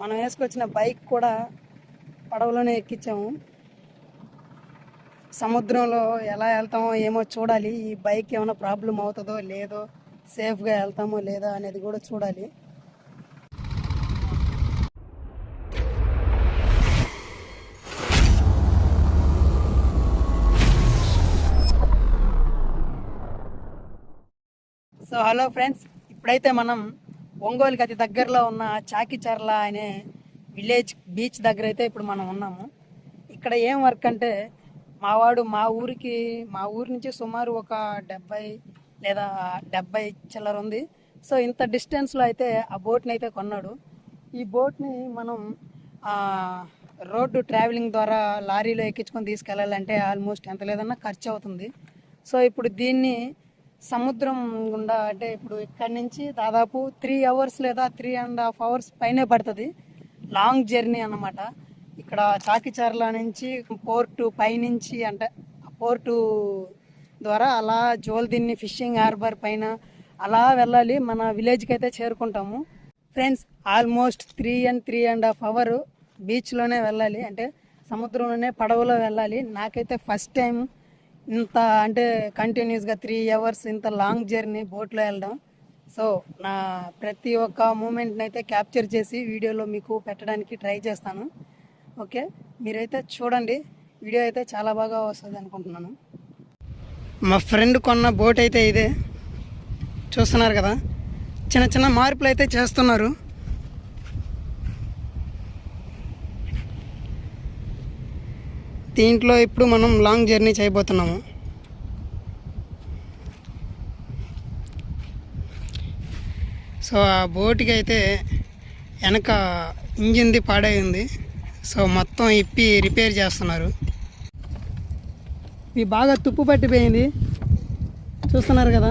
మనం వేసుకొచ్చిన బైక్ కూడా పడవలోనే ఎక్కించాము. సముద్రంలో ఎలా వెళ్తామో ఏమో చూడాలి. ఈ బైక్ ఏమైనా ప్రాబ్లం అవుతుందో లేదో సేఫ్గా వెళ్తామో లేదా అనేది కూడా చూడాలి. సో హలో ఫ్రెండ్స్ ఇప్పుడైతే మనం ఒంగోలుకి అతి దగ్గరలో ఉన్న చాకిచర్ల అనే విలేజ్ బీచ్ దగ్గర అయితే ఇప్పుడు మనం ఉన్నాము. ఇక్కడ ఏం వర్క్ అంటే మావాడు మా ఊరికి మా ఊరి నుంచి సుమారు ఒక డెబ్బై లేదా డెబ్బై చిల్లర ఉంది. సో ఇంత డిస్టెన్స్లో అయితే ఆ బోట్ని అయితే కొన్నాడు. ఈ బోట్ని మనం రోడ్డు ట్రావెలింగ్ ద్వారా లారీలో ఎక్కించుకొని తీసుకెళ్ళాలంటే ఆల్మోస్ట్ ఎంత లేదన్నా ఖర్చు అవుతుంది. సో ఇప్పుడు దీన్ని సముద్రం గుండా అంటే ఇప్పుడు ఇక్కడి నుంచి దాదాపు త్రీ అవర్స్ లేదా త్రీ అండ్ హాఫ్ అవర్స్ పైనే పడుతుంది. లాంగ్ జర్నీ అన్నమాట. ఇక్కడ చాకిచర్ల నుంచి పోర్టు పైనుంచి అంటే పోర్టు ద్వారా అలా జోల్దిన్ని ఫిషింగ్ హార్బర్ పైన అలా వెళ్ళాలి. మన విలేజ్కి అయితే చేరుకుంటాము. Friends almost three and three and half hour బీచ్లోనే వెళ్ళాలి. అంటే సముద్రంలోనే పడవలో వెళ్ళాలి. నాకైతే ఫస్ట్ టైం ఇంత అంటే కంటిన్యూస్గా త్రీ అవర్స్ ఇంత లాంగ్ జర్నీ బోట్లో వెళ్ళడం. సో నా ప్రతి ఒక్క మూమెంట్ని అయితే క్యాప్చర్ చేసి వీడియోలో మీకు పెట్టడానికి ట్రై చేస్తాను. ఓకే మీరైతే చూడండి. వీడియో అయితే చాలా బాగా వస్తుంది అనుకుంటున్నాను. మా ఫ్రెండ్ కొన్న బోట్ అయితే ఇదే. చూస్తున్నారు కదా? చిన్న చిన్న మార్పులు అయితే చేస్తున్నారు. దీంట్లో ఇప్పుడు మనం లాంగ్ జర్నీ చేయబోతున్నాము. సో ఆ బోట్కి అయితే వెనక ఇంజిన్ది పాడై ఉంది సో మొత్తం ఇప్పి రిపేర్ చేస్తున్నారు. ఇవి బాగా తుప్పు పట్టిపోయింది. చూస్తున్నారు కదా?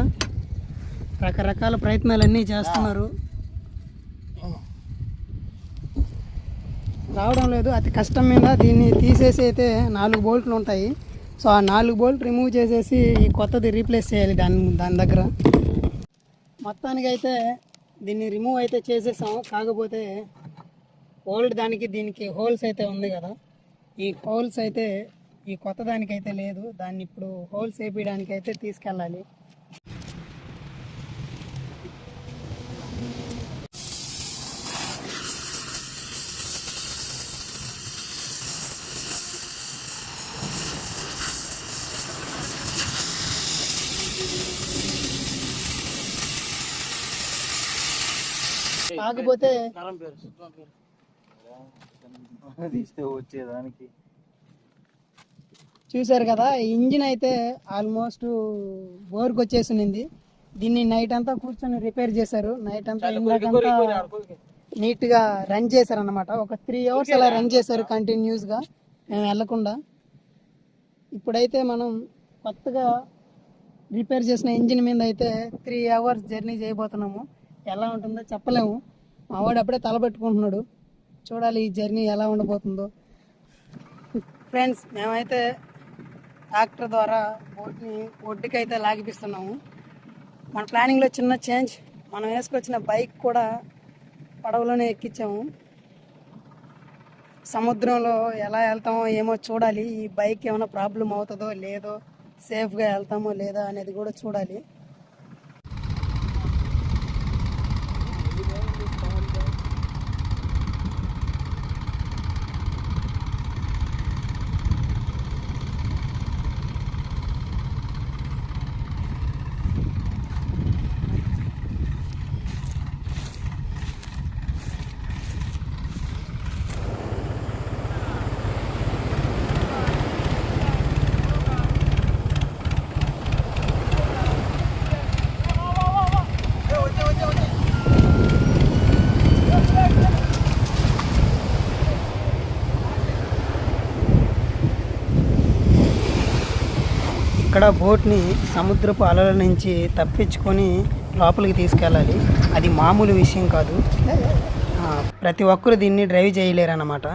రకరకాల ప్రయత్నాలన్నీ చేస్తున్నారు. రావడం లేదు. అతి కష్టం మీద దీన్ని తీసేసి అయితే నాలుగు బోల్ట్లు ఉంటాయి. సో ఆ నాలుగు బోల్ట్ రిమూవ్ చేసేసి ఈ కొత్తది రీప్లేస్ చేయాలి దాని దాని దగ్గర. మొత్తానికి అయితే దీన్ని రిమూవ్ అయితే చేసేసాం. కాకపోతే ఓల్డ్ దానికి దీనికి హోల్స్ అయితే ఉంది కదా. ఈ హోల్స్ అయితే ఈ కొత్త దానికైతే లేదు. దాన్ని ఇప్పుడు హోల్స్ వేపించడానికి అయితే తీసుకెళ్ళాలి. కాకపోతే తీస్తే వచ్చేదానికి. చూశారు కదా ఇంజిన్ అయితే ఆల్మోస్ట్ బోర్కి వచ్చేసింది దీన్ని నైట్ అంతా కూర్చొని రిపేర్ చేశారు. నైట్ అంతా ఇందాకంతా నీట్గా రన్ చేశారు అనమాట ఒక త్రీ అవర్స్ అలా రన్ చేశారు కంటిన్యూస్గా. మేము వెళ్ళకుండా. ఇప్పుడైతే మనం కొత్తగా రిపేర్ చేసిన ఇంజిన్ మీద అయితే త్రీ అవర్స్ జర్నీ చేయబోతున్నాము. ఎలా ఉంటుందో చెప్పలేము. మావాడు అప్పుడే తలబెట్టుకుంటున్నాడు చూడాలి ఈ జర్నీ ఎలా ఉండబోతుందో. ఫ్రెండ్స్ మేమైతే ట్రాక్టర్ ద్వారా బోట్ని ఒడ్డుకైతే లాగిపిస్తున్నాము. మన ప్లానింగ్లో చిన్న చేంజ్ మనం వేసుకొచ్చిన బైక్ కూడా పడవలోనే ఎక్కించాము సముద్రంలో ఎలా వెళ్తామో ఏమో చూడాలి. ఈ బైక్ ఏమైనా ప్రాబ్లం అవుతుందో లేదో సేఫ్గా వెళ్తామో లేదా అనేది కూడా చూడాలి. ఇక్కడ బోట్ని సముద్రపు అలల నుంచి తప్పించుకొని లోపలికి తీసుకెళ్ళాలి. అది మామూలు విషయం కాదు. ప్రతి ఒక్కరు దీన్ని డ్రైవ్ చేయలేరు అన్నమాట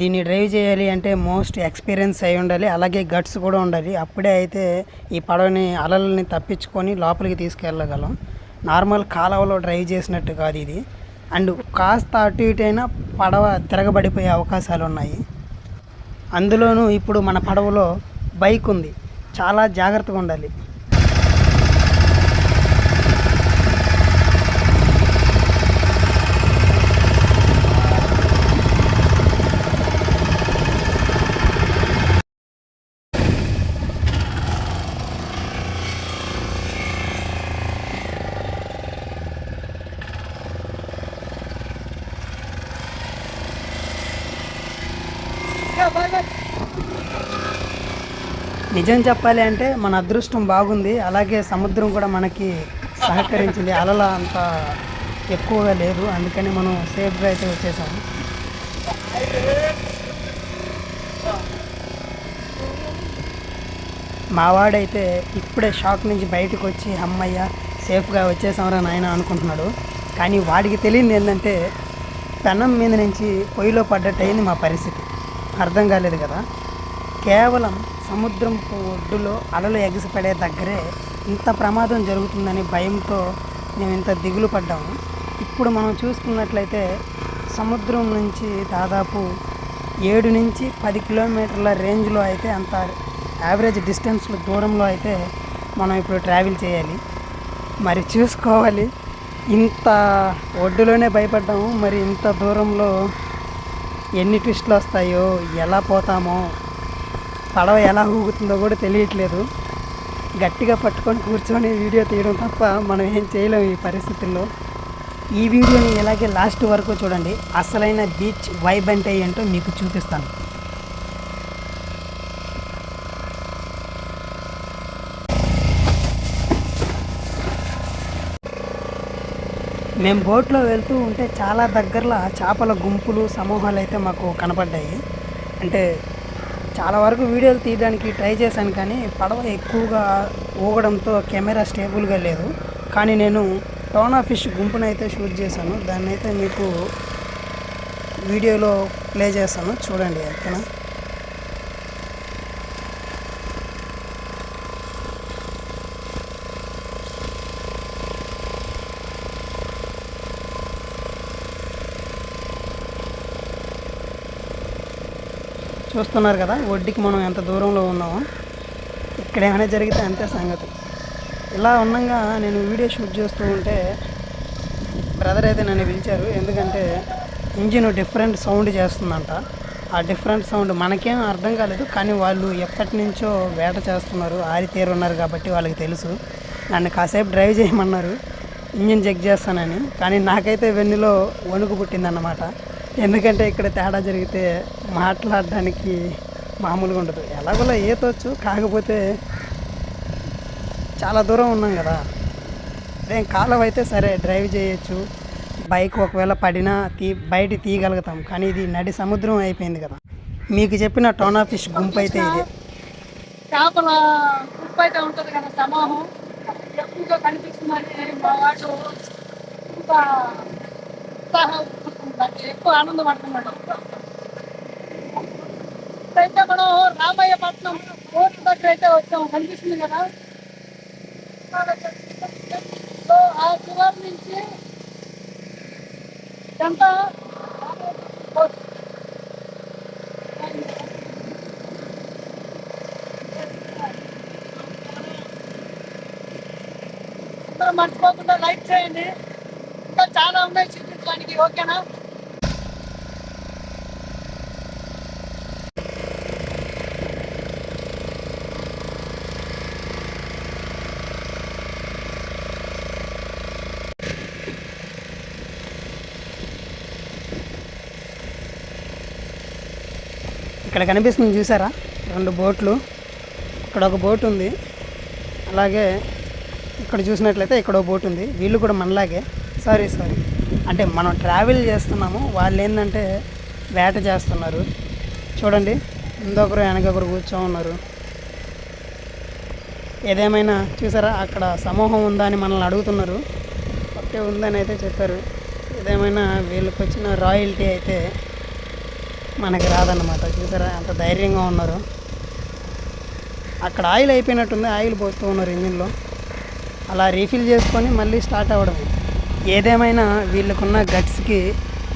దీన్ని డ్రైవ్ చేయాలి అంటే మోస్ట్ ఎక్స్పీరియన్స్ అయి ఉండాలి. అలాగే గట్స్ కూడా ఉండాలి. అప్పుడే అయితే ఈ పడవని అలలని తప్పించుకొని లోపలికి తీసుకెళ్ళగలం. నార్మల్ కాలవలో డ్రైవ్ చేసినట్టు కాదు ఇది. అండ్ కాస్త అటు ఇటు అయినా పడవ తిరగబడిపోయే అవకాశాలు ఉన్నాయి అందులోనూ ఇప్పుడు మన పడవలో బైక్ ఉంది. చాలా జాగ్రత్తగా ఉండాలి. నిజం చెప్పాలి అంటే మన అదృష్టం బాగుంది. అలాగే సముద్రం కూడా మనకి సహకరించింది. అలల అంత ఎక్కువగా లేదు. అందుకని మనం సేఫ్గా అయితే వచ్చేసాము. మావాడైతే ఇప్పుడే షాక్ నుంచి బయటకు వచ్చి అమ్మయ్య సేఫ్గా వచ్చేసామరా నాయన అనుకుంటున్నాడు. కానీ వాడికి తెలియదు ఏంటంటే పెనం మీద నుంచి పొయ్యిలో పడ్డట్టు అయింది మా పరిస్థితి. అర్థం కాలేదు కదా. కేవలం సముద్రం ఒడ్డులో అలలు ఎగసిపడే దగ్గరే ఇంత ప్రమాదం జరుగుతుందని భయంతో మేము ఇంత దిగులు పడ్డాము. ఇప్పుడు మనం చూసుకున్నట్లయితే సముద్రం నుంచి దాదాపు ఏడు నుంచి పది కిలోమీటర్ల రేంజ్లో అయితే అంత యావరేజ్ డిస్టెన్స్ దూరంలో అయితే మనం ఇప్పుడు ట్రావెల్ చేయాలి. మరి చూసుకోవాలి. ఇంత ఒడ్డులోనే భయపడ్డాము. మరి ఇంత దూరంలో ఎన్ని ట్విస్టులు వస్తాయో ఎలా పోతామో పడవ ఎలా ఊగుతుందో కూడా తెలియట్లేదు. గట్టిగా పట్టుకొని కూర్చొని వీడియో తీయడం తప్ప మనం ఏం చేయలేము ఈ పరిస్థితుల్లో. ఈ వీడియోని ఇలాగే లాస్ట్ వరకు చూడండి. అసలైన బీచ్ వైబ్ అంటే ఏంటో మీకు చూపిస్తాను. మేము బోట్లో వెళ్తూ ఉంటే చాలా దగ్గరలో చేపల గుంపులు సమూహాలు అయితే మాకు కనపడ్డాయి. అంటే చాలా వరకు వీడియోలు తీయడానికి ట్రై చేశాను కానీ పడవ ఎక్కువగా ఊగడంతో కెమెరా స్టేబుల్గా లేదు. కానీ నేను టోనా ఫిష్ గుంపునైతే షూట్ చేశాను. దాన్ని అయితే మీకు వీడియోలో ప్లే చేస్తాను. చూడండి ఓకేనా? చూస్తున్నారు కదా ఒడ్డుకి మనం ఎంత దూరంలో ఉన్నామో ఇక్కడ ఏమైనా జరిగితే అంతే సంగతి. ఇలా ఉండగా నేను వీడియో షూట్ చేస్తూ ఉంటే బ్రదర్ అయితే నన్ను పిలిచారు. ఎందుకంటే ఇంజిన్ డిఫరెంట్ సౌండ్ చేస్తుందంట. ఆ డిఫరెంట్ సౌండ్ మనకేం అర్థం కాలేదు కానీ వాళ్ళు ఎప్పటి నుంచో వేట చేస్తున్నారు. ఆరితేరు ఉన్నారు కాబట్టి వాళ్ళకి తెలుసు. నన్ను కాసేపు డ్రైవ్ చేయమన్నారు. ఇంజిన్ చెక్ చేస్తానని. కానీ నాకైతే వెన్నులో వణుకు పుట్టిందన్నమాట. ఎందుకంటే ఇక్కడ తేడా జరిగితే మాట్లాడడానికి మామూలుగా ఉండదు. ఎలాగోలా ఏతొచ్చు కాకపోతే చాలా దూరం ఉన్నాం కదా. అదే కాలం అయితే సరే డ్రైవ్ చేయొచ్చు. బైక్ ఒకవేళ పడినా తీ బయట తీయగలుగుతాం. కానీ ఇది నడి సముద్రం అయిపోయింది కదా. మీకు చెప్పిన టోనా ఫిష్ గుంపు అయితే ఇది. చేపల గుంపు అయితే ఉంటుంది కదా సమూహం. ఎక్కువగా కనిపిస్తుంది మా ఎక్కువ ఆనందపడుతున్నాడు ఇప్పుడైతే మనం రామయ్యపట్నం కోర్టు దగ్గర అయితే వచ్చాము కనిపిస్తుంది కదా? సో ఆ చివరి నుంచి ఎంత? అందరూ మర్చిపోకుండా లైక్ చేయండి. ఇంకా చాలా ఉన్నాయి చూపించడానికి ఓకేనా? ఇక్కడ కనిపిస్తుంది చూసారా? రెండు బోట్లు. ఇక్కడ ఒక బోట్ ఉంది. అలాగే ఇక్కడ చూసినట్లయితే ఇక్కడ ఒక బోట్ ఉంది. వీళ్ళు కూడా మనలాగే. Sorry sorry. అంటే మనం ట్రావెల్ చేస్తున్నాము వాళ్ళు ఏంటంటే వేట చేస్తున్నారు. చూడండి ఇందొకరు వెనకొకరు కూర్చో ఉన్నారు. ఏదేమైనా చూసారా అక్కడ సమూహం ఉందా అని మనల్ని అడుగుతున్నారు. ఒకటే ఉందని అయితే చెప్పారు. ఏదేమైనా వీళ్ళకి వచ్చిన రాయల్టీ అయితే మనకి రాదన్నమాట. చూసారా అంత ధైర్యంగా ఉన్నారు. అక్కడ ఆయిల్ అయిపోయినట్టుంది ఆయిల్ పోస్తూ ఉన్నారు ఇంజిన్లో. అలా రీఫిల్ చేసుకొని మళ్ళీ స్టార్ట్ అవ్వడమే. ఏదేమైనా వీళ్ళకున్న గట్స్కి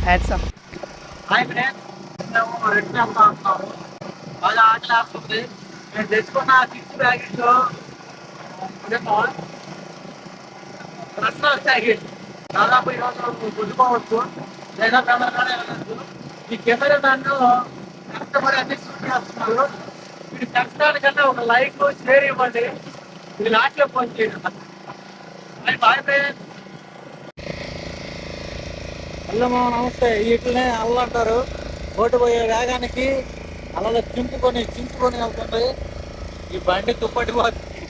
హ్యాట్స్ ఆఫ్ హాయ్ ఫ్రెండ్స్ మేము రెడ్ వెళ్తా ఉన్నాము బాగా ఆటలాడుతుంది నేను తెచ్చుకున్న సిక్స్ ప్యాకెట్ ఇదేమో రసన ప్యాకెట్ దాదాపు ఈరోజు గుర్తుకోవచ్చు. లేదా కెమెరానే వెళ్ళచ్చు ఈ కెమెరా దాన్ని కష్టపడి అన్ని షూట్ చేస్తున్నారు. వీడి కష్టానికన్నా ఒక లైక్ షేర్ ఇవ్వండి. ఇది ఆటలో ఫోన్ చేయండి. బాయ్ ఫ్రెండ్స్ అల్లమ్మ నమస్తే. వీటినే అల్ల అంటారు. ఓటు పోయే వేగానికి అలా చింపుకొని చింపుకొని వెళ్తుంది ఈ బండి తుప్పటి పోతుంది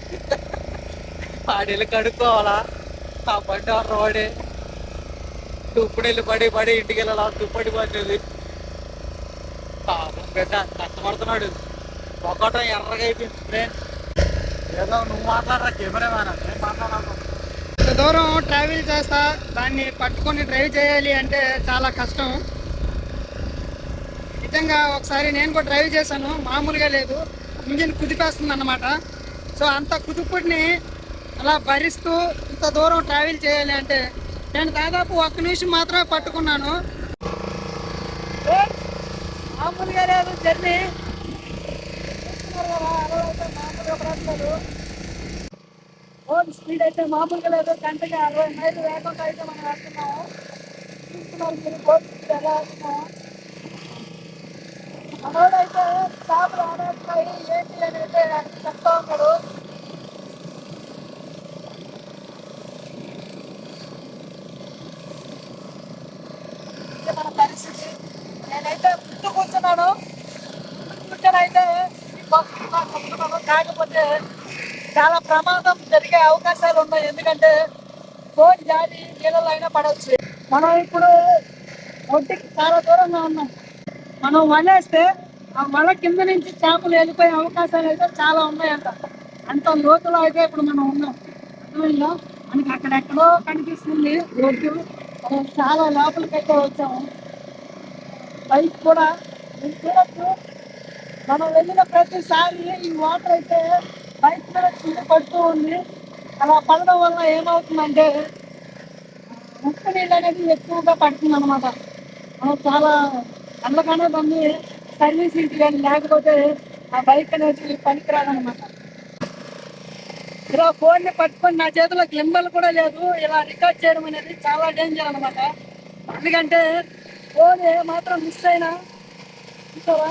వాడిల్లు కడుక్కోవాలా? ఆ బండి ఎవరు వాడే. తుప్పడిల్లు పడి పడి ఇంటికి వెళ్ళాలా? తుప్పటి పోతుంది పాపం బిడ్డ కష్టపడుతున్నాడు. ఒకటో ఎర్రగా అయిపోయింది. ఏదో నువ్వు మాట్లాడరా కెమెరా నేను మాట్లాడాను. దూరం ట్రావెల్ చేస్తా దాన్ని పట్టుకొని డ్రైవ్ చేయాలి అంటే చాలా కష్టం. నిజంగా ఒకసారి నేను కూడా డ్రైవ్ చేశాను మామూలుగా లేదు. ఇంజిన్ కుదిపేస్తుంది అన్నమాట సో అంత కుదుపుడిని అలా భరిస్తూ ఇంత దూరం ట్రావెల్ చేయాలి అంటే నేను దాదాపు ఒక్క నిమిషం మాత్రమే పట్టుకున్నాను. మామూలుగా లేదు జర్నీ. మామూలుగా రోడ్ స్పీడ్ అయితే మామూలుగా లేదు గంటకి అరవై మైళ్ళు వేగంగా అయితే మనం వెళ్తున్నాము చూస్తున్నారు మీరు రోడ్ స్పీడ్ ఎలా వెళ్తున్నాము మనోడైతే స్టాపులు ఆడేస్తాయి ఏంటి అని అయితే చెప్తా ఉన్నాడు ఇది మన పరిస్థితి నేనైతే ముందు కూర్చున్నాను కూర్చొని అయితే ఈ బస్సు ఇలా చెప్తున్నాను కాకపోతే చాలా ప్రమాదం జరిగే అవకాశాలు ఉన్నాయి. ఎందుకంటే బోట్ జారి నీళ్ళలో అయినా పడవచ్చు. మనం ఇప్పుడు ఒడ్డుకి చాలా దూరంగా ఉన్నాం. మనం వలేస్తే ఆ వల కింద నుంచి చేపలు వెళ్ళిపోయే అవకాశాలు అయితే చాలా ఉన్నాయంట. అంత లోతులో అయితే ఇప్పుడు మనం ఉన్నాం. అర్థమైందా మనకి అక్కడెక్కడో కనిపిస్తుంది రోడ్డు. మనం చాలా లోపలికైతే వచ్చాము. బైక్ కూడా. మీరు మనం వెళ్ళిన ప్రతిసారి ఈ వాటర్ అయితే బైక్ మీద కింద పడుతూ ఉంది. అలా పడడం వల్ల ఏమవుతుందంటే ముక్క నీళ్ళు అనేది ఎక్కువగా పడుతుంది అనమాట మనం చాలా అందుకనే దాన్ని సర్వీసింగ్ కానీ లేకపోతే ఆ బైక్ అనేది పనికిరాదనమాట ఇలా ఫోన్ని పట్టుకొని నా చేతిలో గింబల్ కూడా లేదు. ఇలా రికార్డ్ చేయడం అనేది చాలా డేంజర్ అనమాట ఎందుకంటే ఫోన్ ఏ మాత్రం మిస్ అయినా చూసారా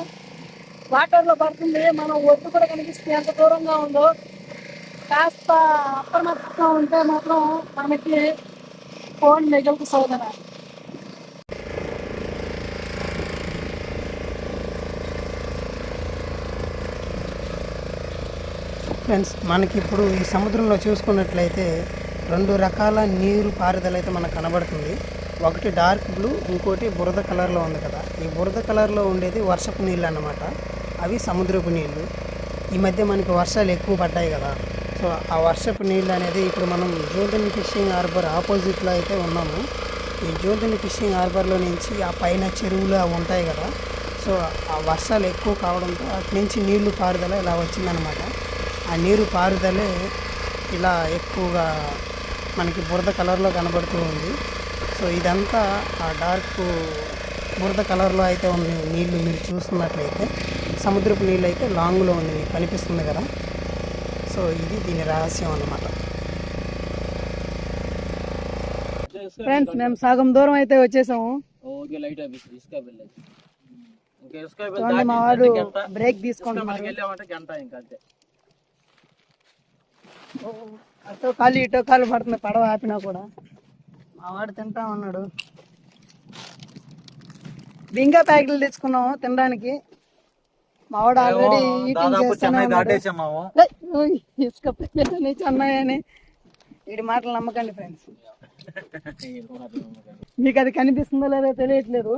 వాటర్లో పడుతుంది. మనం ఒడ్డు కూడా కనిపిస్తుంది ఎంత దూరంగా ఉందో. కాస్త అప్రమత్తంగా ఉంటే మాత్రం మనకి ఫోన్ మిగులుకు సోదర. ఫ్రెండ్స్ మనకి ఇప్పుడు ఈ సముద్రంలో చూసుకున్నట్లయితే రెండు రకాల నీరు పారుదల అయితే మనకు కనబడుతుంది. ఒకటి డార్క్ బ్లూ ఇంకోటి బురద కలర్లో ఉంది కదా. ఈ బురద కలర్లో ఉండేది వర్షపు నీళ్ళు అన్నమాట. అవి సముద్రపు నీళ్ళు ఈ మధ్య మనకి వర్షాలు ఎక్కువ పడ్డాయి కదా. సో ఆ వర్షపు నీళ్ళు అనేది ఇప్పుడు మనం జూటన్ ఫిషింగ్ హార్బర్ ఆపోజిట్లో అయితే ఉన్నాము. ఈ జూటన్ ఫిషింగ్ హార్బర్లో నుంచి ఆ పైన చెరువులు అవి ఉంటాయి కదా. సో ఆ వర్షాలు ఎక్కువ కావడంతో అటు నుంచి నీళ్ళు పారుదల ఇలా వచ్చిందనమాట. ఆ నీరు పారుదలే ఇలా ఎక్కువగా మనకి బురద కలర్లో కనబడుతూ ఉంది. సో ఇదంతా ఆ డార్క్ బురద కలర్లో అయితే ఉంది నీళ్ళు మీరు చూస్తున్నట్లయితే. సముద్రపు నీళ్ళు అయితే లాంగ్లో ఉంది మీకు కనిపిస్తుంది కదా. సో ఇది దీని రహస్యం అన్నమాట. ఫ్రెండ్స్ మేము సగం దూరం అయితే వచ్చేసాము. చూడండి మా వాడు బ్రేక్ తీసుకుంటున్నారు వెళ్ళామంటే గంట ఇంకా అంతే. అటో కాలు ఇటో కాలు పడుతుంది పడవ ఆపినా కూడా. మా వాడు తింటా ఉన్నాడు. బింగా ప్యాకెట్లు తెచ్చుకున్నాము తినడానికి. మా వాడు ఆల్రెడీ ఈటింగ్ చేస్తూనే ఉన్నాడు. ఇసుక ప్యాకెట్ చెన్నై అని. వీడి మాటలు నమ్మకండి ఫ్రెండ్స్. మీకు అది కనిపిస్తుందో లేదో తెలియట్లేదు.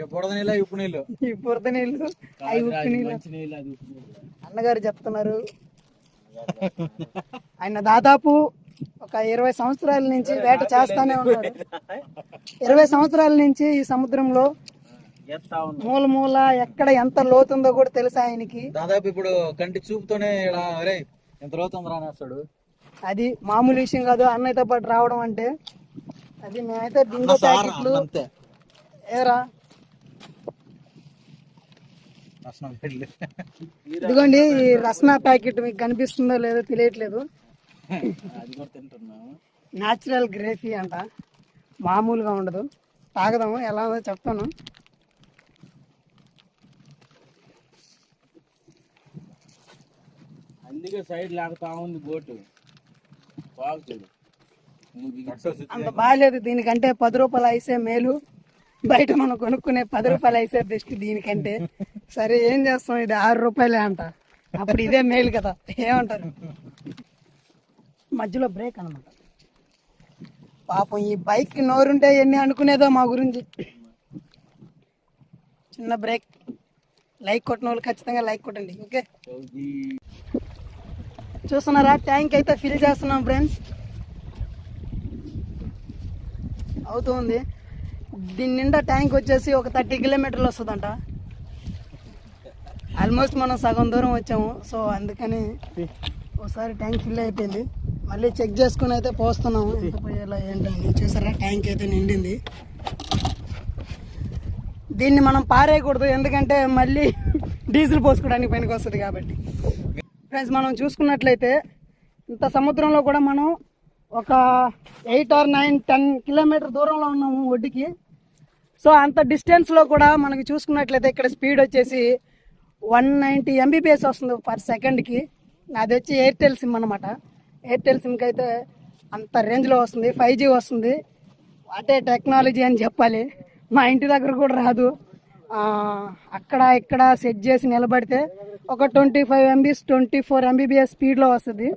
ఏ బుడద నీళ్ళ ఉప్పు నీళ్ళు. ఈ బురద నీళ్ళు అవి ఉప్పు నీళ్ళు. అన్నగారు చెప్తున్నారు. ఆయన దాదాపు ఒక ఇరవై సంవత్సరాల నుంచి వేట చేస్తానే ఉన్నాడు. ఇరవై సంవత్సరాల నుంచి ఈ సముద్రంలో మూల మూల ఎక్కడ ఎంత లోతుందో కూడా తెలుసు ఆయనకి? దాదాపు ఇప్పుడు కంటి చూపుతోనే ఇలా అరే ఎంత లోతుంది రానేస్తాడు అది మామూలు విషయం కాదు అన్నయ్యతో పాటు రావడం అంటే. అది మేమైతే బింగో ప్యాకెట్లు. ఏరా? ఇదిగోండి ఈ రస్నా ప్యాకెట్ మీకు కనిపిస్తుందో లేదో తెలియట్లేదు. న్యాచురల్ గ్రేఫీ అంట. మామూలుగా ఉండదు. తాగదాము ఎలా ఉందో చెప్తాను. అందుకే సైడ్ లాగుతా ఉంది బోటు బాగుతుంది అంత బాగాలేదు దీనికంటే పది రూపాయలు ఐసే మేలు. బయట మనం కొనుక్కునే పది రూపాయలు ఐసే బెస్ట్ దీనికంటే. సరే ఏం చేస్తాం? ఇది ఆరు రూపాయలే అంట. అప్పుడు ఇదే మేలు కదా. ఏమంటారు? మధ్యలో బ్రేక్ అనమాట పాపం ఈ బైక్ నోరుంటే ఎన్ని అనుకునేదో మా గురించి. చిన్న బ్రేక్ లైక్ కొట్టిన వాళ్ళు ఖచ్చితంగా లైక్ కొట్టండి ఓకే చూస్తున్నారా? ట్యాంక్ అయితే ఫిల్ చేస్తున్నాం ఫ్రెండ్స్ అవుతుంది. దీని నిండా ట్యాంక్ వచ్చేసి ఒక థర్టీ కిలోమీటర్లు వస్తుందంట. ఆల్మోస్ట్ మనం సగం దూరం వచ్చాము. సో అందుకని ఒకసారి ట్యాంక్ ఫిల్ అయిపోయింది. మళ్ళీ చెక్ చేసుకుని అయితే పోస్తున్నాము. ఎంత పోయేలా ఏంటని చూసారా? ట్యాంక్ అయితే నిండింది. దీన్ని మనం పారేయకూడదు. ఎందుకంటే మళ్ళీ డీజిల్ పోసుకోవడానికి పనికి వస్తుంది కాబట్టి. ఫ్రెండ్స్ మనం చూసుకున్నట్లయితే ఇంత సముద్రంలో కూడా మనం ఒక eight or nine ten kilometer దూరంలో ఉన్నాము ఒడ్డుకి. సో అంత డిస్టెన్స్లో కూడా మనకి చూసుకున్నట్లయితే ఇక్కడ స్పీడ్ వచ్చేసి వన్ నైంటీ ఎంబీపీఎస్ వస్తుంది పర్ సెకండ్కి అది వచ్చి ఎయిర్టెల్ సిమ్ అనమాట ఎయిర్టెల్ సిమ్కి అయితే అంత రేంజ్లో వస్తుంది ఫైవ్ జీ వస్తుంది. అటే టెక్నాలజీ అని చెప్పాలి. మా ఇంటి దగ్గర కూడా రాదు. అక్కడ ఇక్కడ సెట్ చేసి నిలబడితే ఒక twenty five MBs twenty four MBBS స్పీడ్లో వస్తుంది.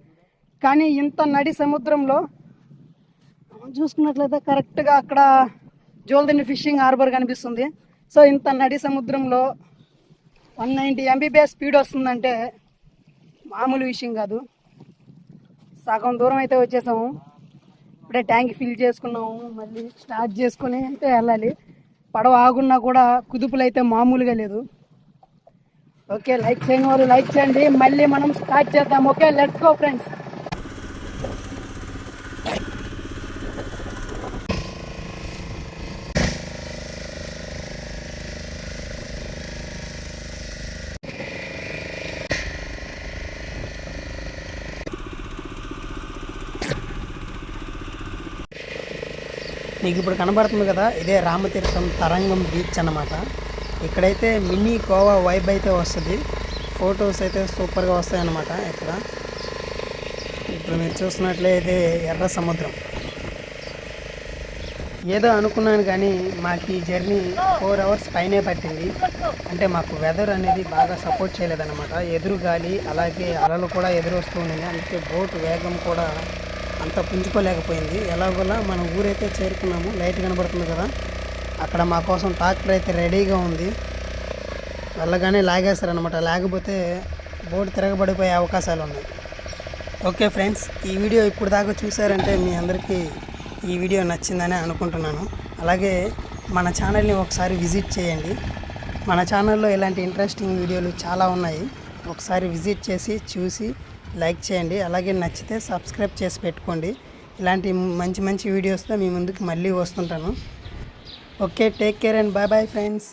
కానీ ఇంత నడి సముద్రంలో చూసుకున్నట్లయితే కరెక్ట్గా అక్కడ జోల్దిని ఫిషింగ్ హార్బర్ కనిపిస్తుంది. సో ఇంత నడి సముద్రంలో వన్ నైంటీ ఎంబీబీఎస్ స్పీడ్ వస్తుందంటే మామూలు విషయం కాదు. సగం దూరం అయితే వచ్చేసాము. ఇప్పుడే ట్యాంక్ ఫిల్ చేసుకున్నాము. మళ్ళీ స్టార్ట్ చేసుకుని అయితే వెళ్ళాలి. పడవ ఆగున్నా కూడా కుదుపులు అయితే మామూలుగా లేదు. ఓకే లైక్ చేయని వాళ్ళు లైక్ చేయండి. మళ్ళీ మనం స్టార్ట్ చేద్దాం. Okay let's go friends. మీకు ఇప్పుడు కనబడుతుంది కదా ఇదే రామతీర్థం తరంగం బీచ్ అన్నమాట. ఇక్కడైతే మినీ గోవా వైబ్ అయితే వస్తుంది. ఫొటోస్ అయితే సూపర్గా వస్తాయన్నమాట ఇక్కడ. ఇప్పుడు మీరు చూసినట్లయితే ఎర్ర సముద్రం. ఏదో అనుకున్నాను కానీ మాకు ఈ జర్నీ ఫోర్ అవర్స్ పైనే పట్టింది. అంటే మాకు వెదర్ అనేది బాగా సపోర్ట్ చేయలేదన్నమాట. ఎదురు గాలి అలాగే అలలు కూడా ఎదురు వస్తూ ఉండింది అందుకే బోట్ వేగం కూడా అంత పుంజుకోలేకపోయింది. ఎలాగోలా మన ఊరైతే చేరుకున్నాము. లైట్ కనబడుతుంది కదా. అక్కడ మా కోసం ట్రాక్టర్ అయితే రెడీగా ఉంది. వెళ్ళగానే లాగేస్తారనమాట లేకపోతే బోట్ తిరగబడిపోయే అవకాశాలు ఉన్నాయి. ఓకే ఫ్రెండ్స్ ఈ వీడియో ఇప్పుడు దాకా చూసారంటే మీ అందరికీ ఈ వీడియో నచ్చిందని అనుకుంటున్నాను. అలాగే మన ఛానల్ని ఒకసారి విజిట్ చేయండి. మన ఛానల్లో ఇలాంటి ఇంట్రెస్టింగ్ వీడియోలు చాలా ఉన్నాయి. ఒకసారి విజిట్ చేసి చూసి లైక్ చేయండి. అలాగే నచ్చితే సబ్స్క్రైబ్ చేసి పెట్టుకోండి. ఇలాంటి మంచి మంచి వీడియోస్తో మీ ముందుకు మళ్ళీ వస్తుంటాను. Okay take care and bye bye friends